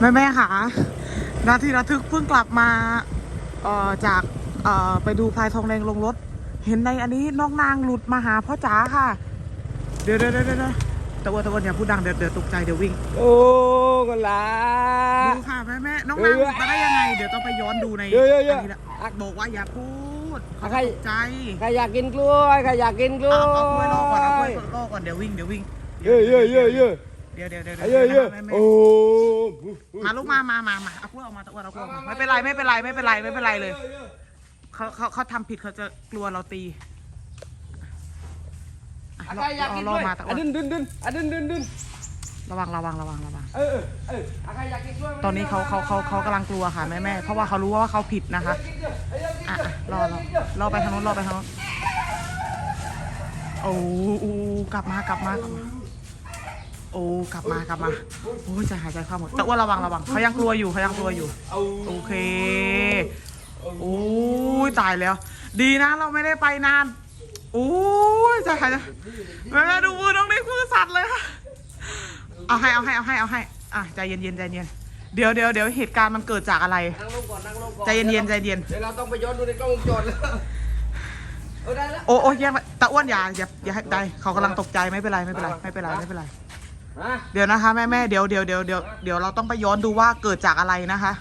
แม่แม่ค่ะนาทีระทึกเพิ่งกลับมาเอ่อจากเอ่อไปดูพลายทองแดงลงรถ เห็นในอันนี้น้องนางหลุดมาหาพ่อจ๋าค่ะเดี๋ยวเดี๋ยวเดี๋ยวเดี๋ยวตะวันตะวันอย่าพูดดังเดี๋ยวเดี๋ยวตกใจเดี๋ยววิ่ง โอ้ก็ลาดูค่ะแม่แม่น้องนางหลุดมาได้ยังไง เดี๋ยวต้องไปย้อนดูในเยอะเยอะเยอะนนี้ละบอกว่าอย่าพูดเขาใครตกใจใครอยากกินกล้วยใครอยากกินกล้วยเอาเอากล้วยรอก่อนเอากล้วยรอก่อนเดี๋ยววิ่งเดี๋ยววิ่งเยอะเยอะเยอะเยอะ เดี๋ยวเดี๋ยวเดี๋ยวเยอะเยอะแม่แม่โอ้มาลูกมามามามาเอากล้วยออกมาตะวันเอากล้วยออกมาไม่เป็นไรไม่เป็นไรไม่เป็นไรไม่เป็นไรเลยเขาเขาเขาทำผิดเขาจะกลัวเราตีอะใครอยากกินรกอล้วยมาตะวัอะนดึนดึนดึนอะดึนดึนดึนระวังระวังระวังระวัง เออเออใครอยากกินกล้วยตอนนี้เขาเขาเขาเขากำลังกลัวค่ะแม่แม่เพราะว่าเขารู้ว่าเขาผิดนะคะอะอะรอรอรอไปทางโน้นรอไปทางโน้นโอ้โอ้กลับมากลับมากลับมา โอ้กลับมากลับมาโอ้ยใจหายใจเข้าหมดแต่ว่าระวังระวังเขายังกลัวอยู่เขายังกลัวอยู่เอาโอเคโอ้ยตายแล้ว ดีนะเราไม่ได้ไปนานโอ้ยใจหายใจแม่ดูมือน้องนี่มือสั่นเลยค่ะเอาให้เอาให้เอาให้เอาให้อะใจเย็นเย็นๆใจเย็นเดี๋ยวเดี๋ยวเดี๋ยวเหตุการณ์มันเกิดจากอะไรนั่งลงก่อนนั่งลงก่อนใจเย็นเย็นๆใจเย็นเดี๋ยวเราต้องไปย้อนดูในกล้องวงจรแล้วเออได้แล้วโอ้โอ้ยแย่งไปตาอ้วนอย่าอย่าอย่าให้ได้เขากำลังตกใจไม่เป็นไรไม่เป็นไรไม่เป็นไรไม่เป็นไรมา เดี๋ยวนะคะแม่แม่เดี๋ยวเดี๋ยวเดี๋ยวเดี๋ยวเดี๋ยวเราต้องไปย้อนดูว่าเกิดจากอะไรนะคะ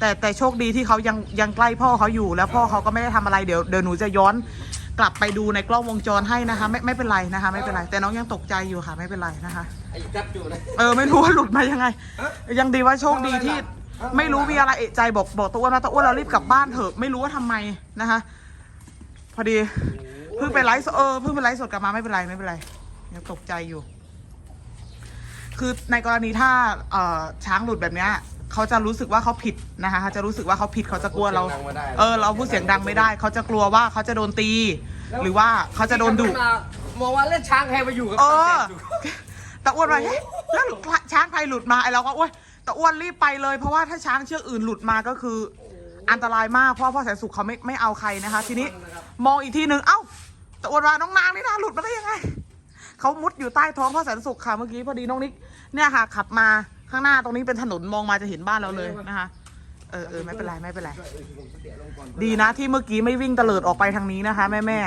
แต่แต่โชคดีที่เขายังยังใกล้พ่อเขาอยู่ แล้วพ่อเขาก็ไม่ได้ทำอะไรเดี๋ยวเดี๋ยวหนูจะย้อนกลับไปดูในกล้องวงจรให้นะคะ ไม่ไม่เป็นไรนะคะ ไม่เป็นไร แต่น้องยังตกใจอยู่ค่ะไม่เป็นไรนะคะ ไอ้จับอยู่นะ เออไม่รู้ว่าหลุดมายังไง ยังดีว่าโชคดีที่ไม่รู้มีอะไรเอะใจบอกบอกตะอ้วนว่าตะอ้วนเรารีบกลับบ้านเถอะไม่รู้ว่าทำไมนะคะ พอดีเพิ่งไปไลฟ์สดเออเพิ่งไปไลฟ์สดกลับมาไม่เป็นไรไม่เป็นไรยังตกใจอยู่ คือในกรณีถ้าเอ่อช้างหลุดแบบเนี้ยเขาจะรู้สึกว่าเขาผิดนะคะเขาจะรู้สึกว่าเขาผิดเขาจะกลัวเรา เออ เราพูดเสียงดังไม่ได้ เขาจะกลัวว่าเขาจะโดนตี หรือว่าเขาจะโดนดุ มองว่าเล่นช้างใครมาอยู่กับเออตาแสบอยู่ตะอ้วนว่าเฮ้ยแล้วช้างใครหลุดมาไอเราก็โอ้ยตะอ้วนรีบไปเลย เพราะว่าถ้าช้างเชือกอื่นหลุดมาก็คืออันตรายมากเพราะว่าพ่อแสนสุขเขาไม่ไม่เอาใครนะคะ ทีนี้มองอีกทีหนึ่งเอ้าตะอ้วนว่าน้องนางนี่นะหลุดมาได้ยังไง เขามุดอยู่ใต้ท้องพ่อแสนสุขค่ะเมื่อกี้พอดีน้องนิกเนี่ยค่ะ ขับมาข้างหน้าตรงนี้เป็นถนนมองมาจะเห็นบ้านเราเลยนะคะเออเออไม่เป็นไรไม่เป็นไร ดีนะที่เมื่อกี้ไม่วิ่งเตลิดออกไปทางนี้นะคะ แม่แม่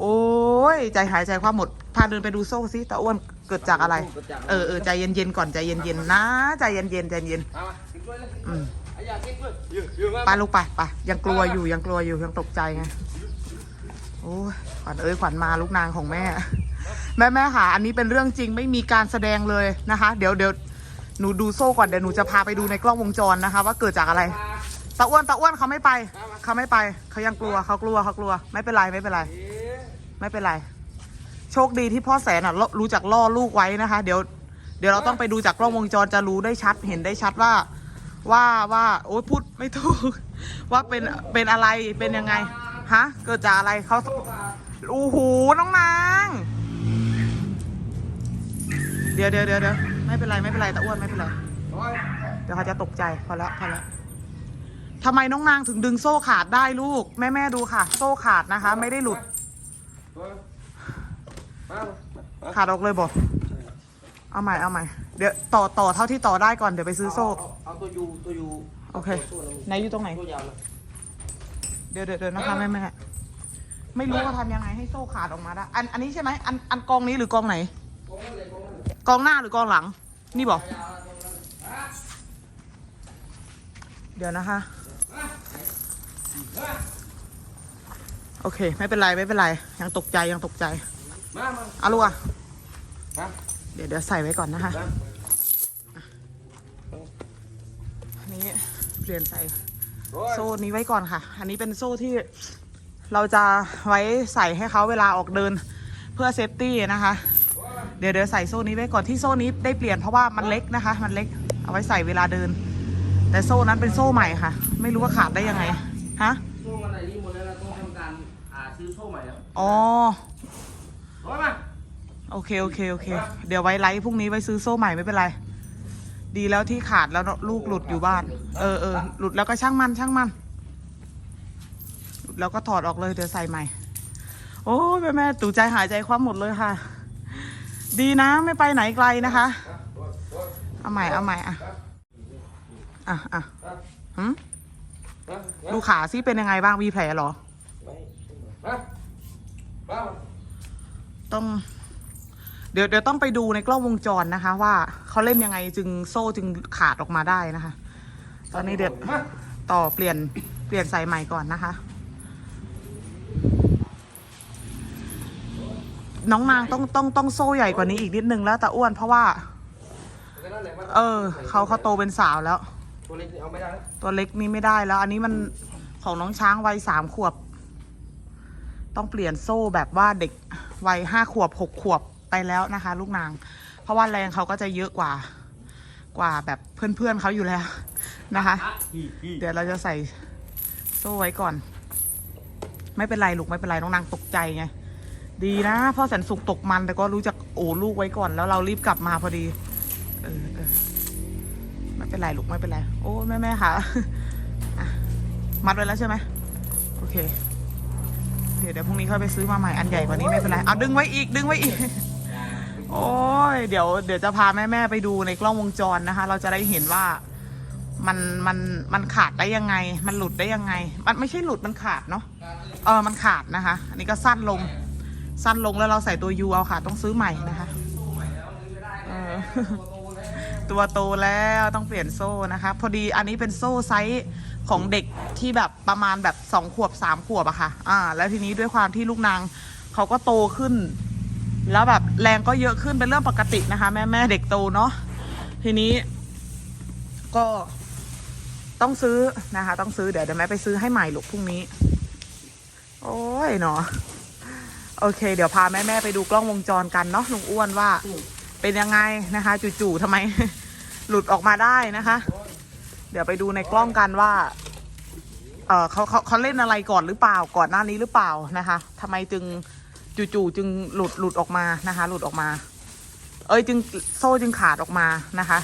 โอ้ยใจหายใจความหมดพาเดินไปดูโซ่ซิตาอ้วนเกิดจากอะไร เออเออใจเย็นๆก่อนใจเย็นๆนะใจเย็นๆใจเย็นเอามากินกล้วยเลยอืมไอ้อยากกินกล้วยเยอะเยอะมากไปลูกไปไปยังกลัวอยู่ยังกลัวอยู่ยังตกใจไงโอ้ยขวัญเอ้ยขวัญมาลูกนางของแม่ แม่แม่ค่ะ อันนี้เป็นเรื่องจริงไม่มีการแสดงเลยนะคะ เดี๋ยวเดี๋ยวหนูดูโซ่ก่อนเดี๋ยวหนูจะพาไปดูในกล้องวงจรนะคะ ว่าเกิดจากอะไรตาอ้วนตาอ้วนเขาไม่ไปเขาไม่ไปเขายังกลัวเขากลัวเขากลัว ไม่เป็นไรไม่เป็นไร ไม่เป็นไร โชคดีที่พ่อแสนอะรู้จักล่อลูกไว้นะคะ เดี๋ยว เดี๋ยวเราต้องไปดูจากกล้องวงจรจะรู้ได้ชัดเห็นได้ชัดว่า ว่าว่า โอ๊ยพูดไม่ถูก ว่าเป็นเป็นอะไรเป็นยังไงฮะเกิดจากอะไรเขาโอ้โหน้องนาง เดี๋ยวเดี๋ยวเดี๋ยวเดี๋ยวไม่เป็นไรไม่เป็นไรตาอ้วนไม่เป็นไรโอ้ยเดี๋ยวเขาจะตกใจพอแล้วพอแล้วทำไมน้องนางถึงดึงโซ่ขาดได้ลูก แม่แม่ดูค่ะ โซ่ขาดนะคะ ไม่ได้หลุดโอ้ยมามาขาดออกเลยบอกเอาใหม่เอาใหม่เดี๋ยวต่อต่อเท่าที่ต่อได้ก่อนเดี๋ยวไปซื้อโซ่เาเอาตัวยูตัวยูโอเคตัวนึงไหนอยู่ตรงไหนตัวยาวเลยเดี๋ยวเดี๋ยวเดี๋ยวนะคะแม่แม่ไม่รู้ว่าทำยังไงให้โซ่ขาดออกมาได้อันอันนี้ใช่ไหมอันอันกองนี้หรือกองไหนกอง กองหน้าหรือกองหลัง นี่บอก เดี๋ยวนะคะ โอเค ไม่เป็นไร ไม่เป็นไร ยังตกใจยังตกใจอาลูกอะมาเดี๋ยวเดี๋ยวใส่ไว้ก่อนนะคะนี้เปลี่ยนใส่โซ่นี้ไว้ก่อนค่ะ อันนี้เป็นโซ่ที่เราจะไว้ใส่ให้เขาเวลาออกเดินเพื่อเซฟตี้นะคะ เดี๋ยวเดี๋ยวใส่โซ่นี้ไว้ก่อนที่โซ่นี้ได้เปลี่ยนเพราะว่ามันเล็กนะคะ มันเล็กเอาไว้ใส่เวลาเดิน แต่โซ่นั้นเป็นโซ่ใหม่ค่ะ ไม่รู้ว่าขาดได้ยังไงฮะโซ่มันไหนนี่หมดแล้วเราต้องทำการอ่าซื้อโซ่ใหม่แล้วอ๋อโอ้ยมาโอเคโอเคโอเค เดี๋ยวไว้ไลฟ์พรุ่งนี้ไว้ซื้อโซ่ใหม่ไม่เป็นไร ดีแล้วที่ขาดแล้วลูกหลุดอยู่บ้าน เออเออหลุดแล้วก็ช่างมันช่างมันหลุดแล้วก็ถอดออกเลยเดี๋ยวใส่ใหม่ โอ้ยแม่แม่ตู่ใจหายใจคว่ำหมดเลยค่ะ ดีนะไม่ไปไหนไกลนะคะ เอาใหม่เอาใหม่อะ อะอะหืมดูขาซิเป็นยังไงบ้างมีแผลหรอ ต้อง เดี๋ยวเดี๋ยวต้องไปดูในกล้องวงจรนะคะ ว่าเขาเล่นยังไงจึงโซ่จึงขาดออกมาได้นะคะ ตอนนี้เดี๋ยวต่อเปลี่ยนเปลี่ยนสายใหม่ก่อนนะคะ น้องนางต้องต้องต้องโซ่ใหญ่กว่านี้อีกนิดนึงแล้วตาอ้วนเพราะว่า เออเขาเขาโตเป็นสาวแล้ว ตัวเล็กนี่เอาไม่ได้แล้วตัวเล็กนี่ไม่ได้แล้ว อันนี้มันของน้องช้างวัยสามขวบ ต้องเปลี่ยนโซ่แบบว่าเด็กวัยห้าขวบหกขวบไปแล้วนะคะ ลูกนาง เพราะว่าแรงเขาก็จะเยอะกว่า กว่าแบบเพื่อนๆเขาอยู่แล้วนะคะ เดี๋ยวเราจะใส่โซ่ไว้ก่อน ไม่เป็นไรลูกไม่เป็นไรน้องนางตกใจไง ดีนะพ่อแสนสุกตกมันแต่ก็รู้จักโอ้ลูกไว้ก่อน แล้วเรารีบกลับมาพอดี เออเออไม่เป็นไรลูกไม่เป็นไร โอ้แม่แม่ค่ะมัดไว้แล้วใช่ไหมโอเค เดี๋ยวเดี๋ยวพรุ่งนี้ค่อยไปซื้อมาใหม่อันใหญ่กว่านี้ไม่เป็นไรเอาดึงไว้อีกดึงไว้อีก โอ้ยเดี๋ยวเดี๋ยวจะพาแม่แม่ไปดูในกล้องวงจรนะคะ เราจะได้เห็นว่ามันมันมันขาดได้ยังไง มันหลุดได้ยังไง มันไม่ใช่หลุดมันขาดเนาะ เออ มันขาดนะคะ อันนี้ก็สั้นลง สั้นลงแล้วเราใส่ตัวยูเอาค่ะ ต้องซื้อใหม่นะคะตัวโตแล้วต้องเปลี่ยนโซ่นะคะ พอดีอันนี้เป็นโซ่ไซส์ของเด็กที่แบบประมาณแบบสองขวบสามขวบอะค่ะ อ่า แล้วทีนี้ด้วยความที่ลูกนางเขาก็โตขึ้น แล้วแบบแรงก็เยอะขึ้นเป็นเรื่องปกตินะคะ แม่แม่เด็กโตเนาะทีนี้ ก็ต้องซื้อนะคะ ต้องซื้อเดี๋ยวเดี๋ยวแม่ไปซื้อให้ใหม่ลูกพรุ่งนี้ โอ้ยเนาะ โอเค เดี๋ยวพาแม่แม่ๆไปดูกล้องวงจรกันเนาะลุงอ้วนว่า เป็นยังไงนะคะ จู่ๆทำไม หลุดออกมาได้นะคะ เดี๋ยวไปดูในกล้องกันว่า เออเขาเขาเขาเล่นอะไรก่อนหรือเปล่าก่อนหน้านี้หรือเปล่านะคะทำไมจึงจู่ๆจึงหลุดหลุดออกมานะคะ หลุดออกมา เอ้ยจึงโซ่จึงขาดออกมานะคะ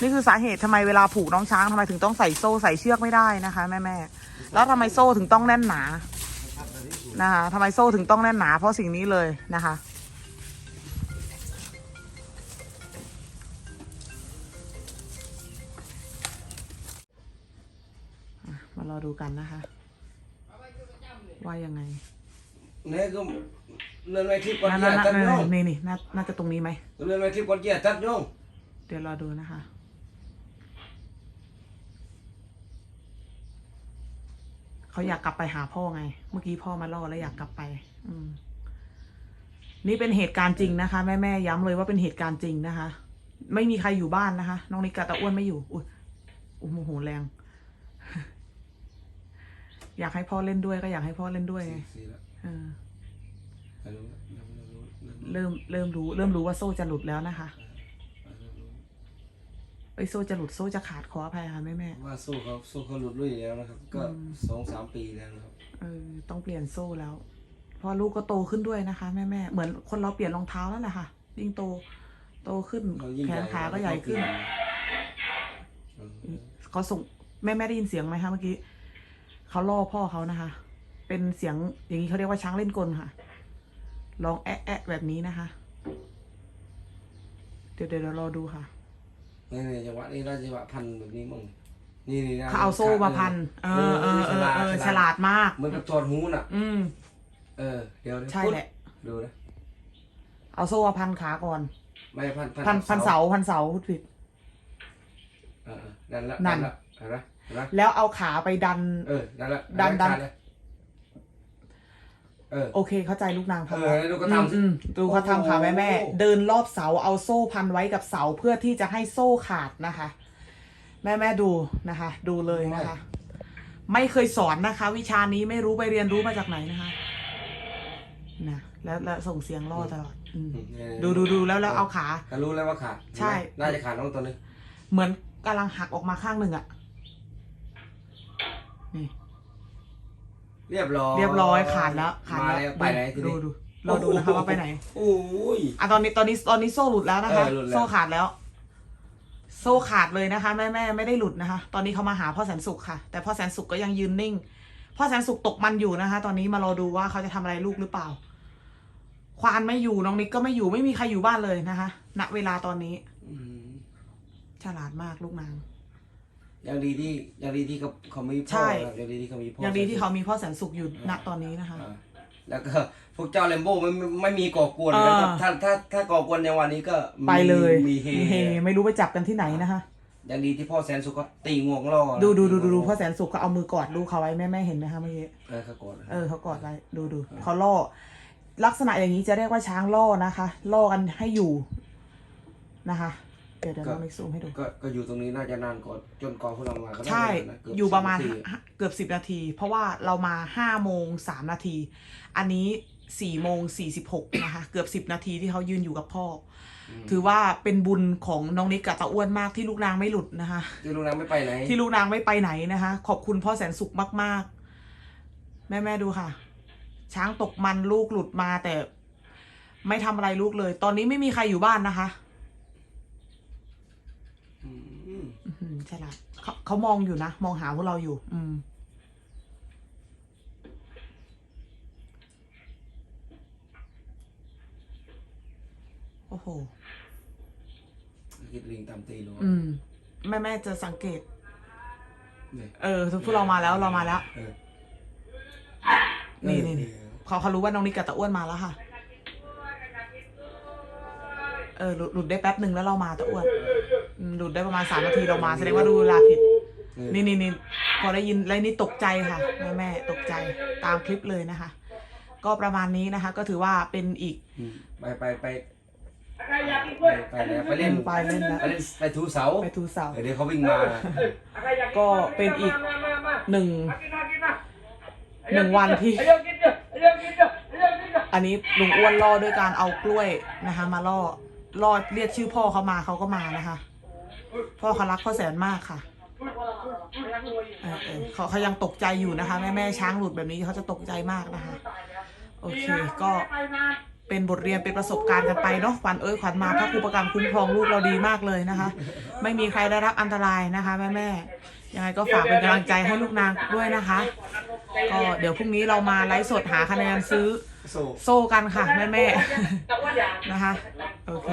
นี่คือสาเหตุทำไมเวลาผูกน้องช้างทำไมถึงต้องใส่โซ่ใส่เชือกไม่ได้นะคะ แม่แม่แล้วทำไมโซ่ถึงต้องแน่นหนา นะคะทำไมโซ่ถึงต้องแน่นหนาเพราะสิ่งนี้เลยนะคะ มารอดูกันนะคะ ว่ายังไงเนี่ยก็เลื่อนไปคลิปก่อนน่าเกียน่าร์ตัดน่าโยงนี่นี่น่าน่าจะตรงนี้ไหมเลื่อนไปคลิปก่อนเกียร์ตัดโยงเดี๋ยวรอดูนะคะ เขาอยากกลับไปหาพ่อไง เมื่อกี้พ่อมาล่อแล้วอยากกลับไป อืม นี่เป็นเหตุการณ์จริงนะคะ แม่แม่ๆย้ำเลยว่าเป็นเหตุการณ์จริงนะคะ ไม่มีใครอยู่บ้านนะคะ น้องนิกาตาอ้วนไม่อยู่ อุ้ยอุ้ยโมโหแรง อยากให้พ่อเล่นด้วยก็อยากให้พ่อเล่นด้วยไงสี่แล้วเออไม่รู้ไม่รู้ไม่รู้เริ่มเริ่มรู้ เริ่มรู้ว่าโซ่จะหลุดแล้วนะคะไม่รู้ เอ้ยโซ่จะหลุดโซ่จะขาดขออภัยค่ะแม่แม่ว่าสู้เขาสู้เขาหลุดลุ่ยแล้วนะครับ ก็อืมสองสามปีแล้วนะครับเออต้องเปลี่ยนโซ่แล้วเพราะลูกก็โตขึ้นด้วยนะคะแม่แม่เหมือนคนเราเปลี่ยนรองเท้าแล้วแหละค่ะยิ่งโตโตขึ้นเรายิ่งแขใหญ่นขาก็ใหญ่ขึ้นเออเขาส่งแม่แม่ได้ยินเสียงไหมคะเมื่อกี้เขาล่อพ่อเขานะคะ เป็นเสียงอย่างนี้เขาเรียกว่าช้างเล่นกลค่ะร้องแอะแอะแบบนี้นะคะ เดี๋ยวเดี๋ยวเดี๋ยวรอดูค่ะ นี่นี่จังหวะนี้น่าจังหวะพันแบบนี้มั่งนี่นี่นะเขาเอาโซ่มาพัน เออเออเออเออฉลาดมาก เหมือนกับถอดหูน่ะ อืม เออเดี๋ยวเดี๋ยวใช่แหละ ดูนะ เอาโซ่มาพันขาก่อน ไม่พันพันพันเสาพันเสาพูดผิดเออเออนั่นละนั่นละเห็นไหมเห็นไหมแล้วเอาขาไปดัน เออนั่นละดันดันขาเลยเออ โอเค เข้าใจลูกนางพอเออแล้วดูเขาทำสิ อืมอืมดูเขาทำค่ะแม่แม่โอ้โห เดินรอบเสาเอาโซ่พันไว้กับเสาเพื่อที่จะให้โซ่ขาดนะคะ แม่แม่ดูนะคะ ดูเลยนะคะ ไม่เคยสอนนะคะ วิชานี้ไม่รู้ไปเรียนรู้มาจากไหนนะคะนะแล้วแล้วส่งเสียงล่อตลอดอืมอืมเนี่ยดูดูดูแล้วแล้วเอาขา ก็รู้แล้วว่าขาดใช่น่าจะขาดน้องตัวนึงเหมือนกำลังหักออกมาข้างหนึ่งอะนี่ เรียบร้อยเรียบร้อยขาดแล้วขาดมาแล้วแล้วไปไหนทีดูนี้ดูเราดูนะคะว่าไปไหน โอ้ย อะตอนนี้ตอนนี้ตอนนี้โซ่หลุดแล้วนะคะ เออหลุดแล้ว โซ่ขาดแล้ว โซ่ขาดเลยนะคะแม่แม่ไม่ได้หลุดนะคะ ตอนนี้เขามาหาพ่อแสนสุขค่ะ แต่พ่อแสนสุขก็ยังยืนนิ่ง พ่อแสนสุขตกมันอยู่นะคะ ตอนนี้มารอดูว่าเขาจะทำอะไรลูกหรือเปล่า ควานไม่อยู่น้องนิกก็ไม่อยู่ไม่มีใครอยู่บ้านเลยนะคะ ณเวลาตอนนี้อืมฉลาดมากลูกนาง ยังดีที่ยังดีที่เขาเขามีพ่อใช่ครับยังดีที่เขามีพ่อยังดีที่เขามีพ่อแสนสุขอยู่ณตอนนี้นะคะ อ่าแล้วก็พวกเจ้าเลมโบ้ไม่ไม่ไม่มีก่อกวนนะครับอ่าถ้าถ้าถ้าก่อกวนในวันนี้ก็มีไปเลยมีเฮไม่รู้ไปจับกันที่ไหนนะคะ ยังดีที่พ่อแสนสุขก็ตีงวงล่อดูดูดูดูดูพ่อแสนสุขเขาเอามือกอดลูกเขาไว้แม่แม่เห็นไหมคะเมื่อกี้ เออเขากดเออเขากอดไว้ดูดูเขาล่อ ลักษณะอย่างนี้จะเรียกว่าช้างล่อนะคะ ล่อกันให้อยู่นะคะเดี๋ยวเดี๋ยวน้องมิกซูมให้ดู ก็ก็อยู่ตรงนี้น่าจะนานกว่าจนกว่าพวกเรามาก็ได้ใช่นนเกืบอยู่ประมาณสิบนที ห้าเกือบสิบนาที เพราะว่าเรามาห้าโมงสามนาที อันนี้สี่โมงสี่สิบหกนะคะ เกือบสิบนาทีที่เขายืนอยู่กับพ่ออถือว่าเป็นบุญของน้องนิกกับตาอ้วนมากที่ลูกนางไม่หลุดนะคะ ที่ลุงนางไม่ไปไหน ที่ลูกนางไม่ไปไหนนะคะ ขอบคุณพ่อแสนสุขมาก ๆ แม่แม่ๆดูค่ะ ช้างตกมันลูกหลุดมาแต่ ไม่ทำอะไรลูกเลย ตอนนี้ไม่มีใครอยู่บ้านนะคะ อืม อื้อหือฉลาด เขาเขามองอยู่นะ มองหาพวกเราอยู่ อืม โอ้โห คิดลิงตามตีเลยอืม แม่แม่ๆจะสังเกต เนี่ยเออพวกเรามาแล้วเรามาแล้ว เออนี่นี่นี่เขาเขารู้ว่าน้องนิกกับตาอ้วนมาแล้วค่ะ เออหลุดหลุดได้แป๊บหนึ่งแล้วเรามาตาอ้วนอืมหลุดได้ประมาณสามนาทีเรามาแสดงว่าดูเวลาผิดเออ นี่นี่นี่พอได้ยินแล้วนี่ตกใจค่ะแม่แม่ตกใจตามคลิปเลยนะคะ ก็ประมาณนี้นะคะ ก็ถือว่าเป็นอีกอืมไปไปไปไปไปแล้วไปเล่นไปเล่นแล้วไปเล่นไปทูเสาไปทูเสาเออเดี๋ยวเขาวิ่งมา ก็เป็นอีกหนึ่งหนึ่งวันที่ อันนี้ลุงอ้วนล่อด้วยการเอากล้วยนะคะ มาล่อล่อเรียกชื่อพ่อเขามาเขาก็มานะคะ พ่อเขารักพ่อแสนมากค่ะ เออเออเขาเขายังตกใจอยู่นะคะ แม่แม่ช้างหลุดแบบนี้เขาจะตกใจมากนะคะ โอเคก็เป็นบทเรียนเป็นประสบการณ์กันไปเนาะขวัญเอ้ยขวัญมาพระครูประกันคุ้มครองลูกเราดีมากเลยนะคะ ไม่มีใครได้รับอันตรายนะคะ แม่แม่ยังไงก็ฝากเป็นกำลังใจให้ลูกนางด้วยนะคะ ก็เดี๋ยวพรุ่งนี้เรามาไลฟ์สดหาคะแนนซื้อโซ่โซ่กันค่ะแม่แม่ๆนะคะ โอเค